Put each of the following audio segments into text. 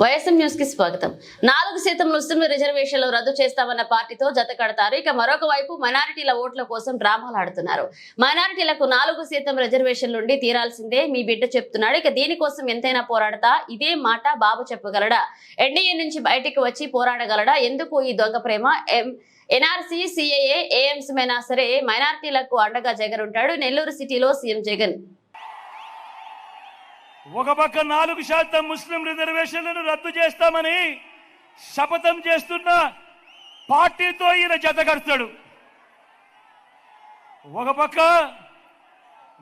YSM న్యూస్కి స్వాగతం. నాలుగు శాతం ముస్లింల రిజర్వేషన్లు రద్దు చేస్తామన్న పార్టీతో జత కడతారు. ఇక మరొక వైపు మైనారిటీల ఓట్ల కోసం డ్రామాలు ఆడుతున్నారు. మైనారిటీలకు నాలుగు శాతం రిజర్వేషన్లు నుండి తీరాల్సిందే మీ బిడ్డ చెప్తున్నాడు. ఇక దీనికోసం ఎంతైనా పోరాడతా? ఇదే మాట బాబు చెప్పగలడా? ఎన్డీఏ నుంచి బయటికి వచ్చి పోరాడగలడా? ఎందుకు ఈ దొంగ ప్రేమ? ఎం ఎన్ఆర్సీ సిఏఏ అయినా సరే మైనారిటీలకు అండగా జగన్ ఉంటాడు నెల్లూరు సిటీలో సీఎం జగన్. ఒక పక్క నాలుగు శాతం ముస్లిం రిజర్వేషన్లను రద్దు చేస్తామని శపథం చేస్తున్న పార్టీతో ఈయన జతకడతాడు ఒక పక్క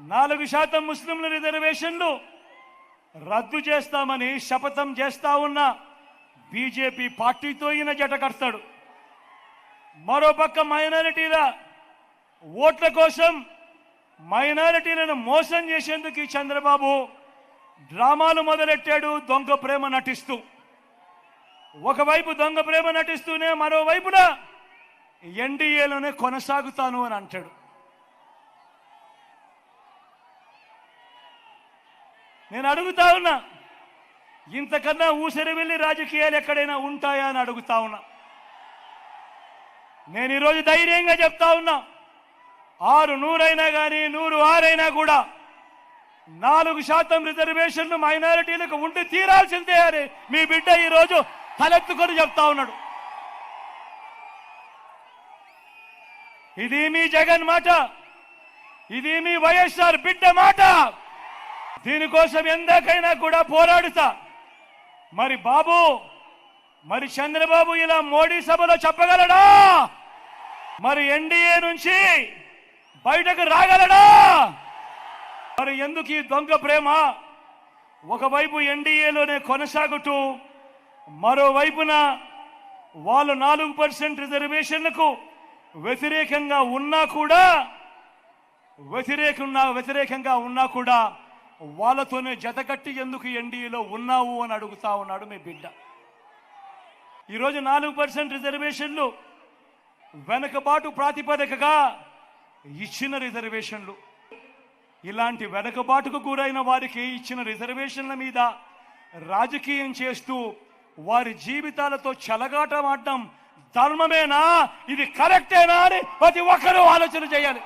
నాలుగు శాతం ముస్లింల రిజర్వేషన్లు రద్దు చేస్తామని శపథం చేస్తా ఉన్న బీజేపీ పార్టీతో ఈయన జట కడతాడు మరోపక్క మైనారిటీల ఓట్ల కోసం మైనారిటీలను మోసం చేసేందుకు ఈ చంద్రబాబు డ్రామాలు మొదలెట్టాడు దొంగ ప్రేమ నటిస్తూ. ఒకవైపు దొంగ ప్రేమ నటిస్తూనే మరోవైపున ఎన్డీఏలోనే కొనసాగుతాను అని అంటాడు. నేను అడుగుతా ఉన్నా ఇంతకన్నా ఊసరి వెళ్ళి రాజకీయాలు ఎక్కడైనా ఉంటాయా అని అడుగుతా ఉన్నా. నేను ఈరోజు ధైర్యంగా చెప్తా ఉన్నా ఆరు నూరైనా కానీ నూరు ఆరైనా కూడా నాలుగు శాతం రిజర్వేషన్లు మైనారిటీలకు ఉండి తీరాల్సిందే అని మీ బిడ్డ ఈరోజు తలెత్తుకొని చెప్తా ఉన్నాడు. ఇది మీ జగన్ మాట ఇది మీ వైఎస్ఆర్ బిడ్డ మాట. దీనికోసం ఎందాకైనా కూడా పోరాడుతా. మరి బాబు మరి చంద్రబాబు ఇలా మోడీ సభలో చెప్పగలడా? మరి ఎన్డీఏ నుంచి బయటకు రాగలడా? మరి ఎందుకు ఈ దొంగ ప్రేమ? ఒకవైపు ఎన్డీఏలోనే కొనసాగుతూ మరోవైపున వాళ్ళు నాలుగు పర్సెంట్ రిజర్వేషన్లకు వ్యతిరేకంగా ఉన్నా కూడా వ్యతిరేకంగా వ్యతిరేకంగా ఉన్నా కూడా వాళ్ళతోనే జతకట్టి ఎందుకు ఎన్డీఏలో ఉన్నావు అని అడుగుతా ఉన్నాడు మీ బిడ్డ. ఈరోజు నాలుగు పర్సెంట్ రిజర్వేషన్లు వెనకబాటు ప్రాతిపదికగా ఇచ్చిన రిజర్వేషన్లు. ఇలాంటి వెనకబాటుకు గురైన వారికి ఇచ్చిన రిజర్వేషన్ల మీద రాజకీయం చేస్తూ వారి జీవితాలతో చెలగాటమాడడం ధర్మమేనా? ఇది కరెక్టేనా అని ప్రతి ఒక్కరూ ఆలోచన చేయాలి.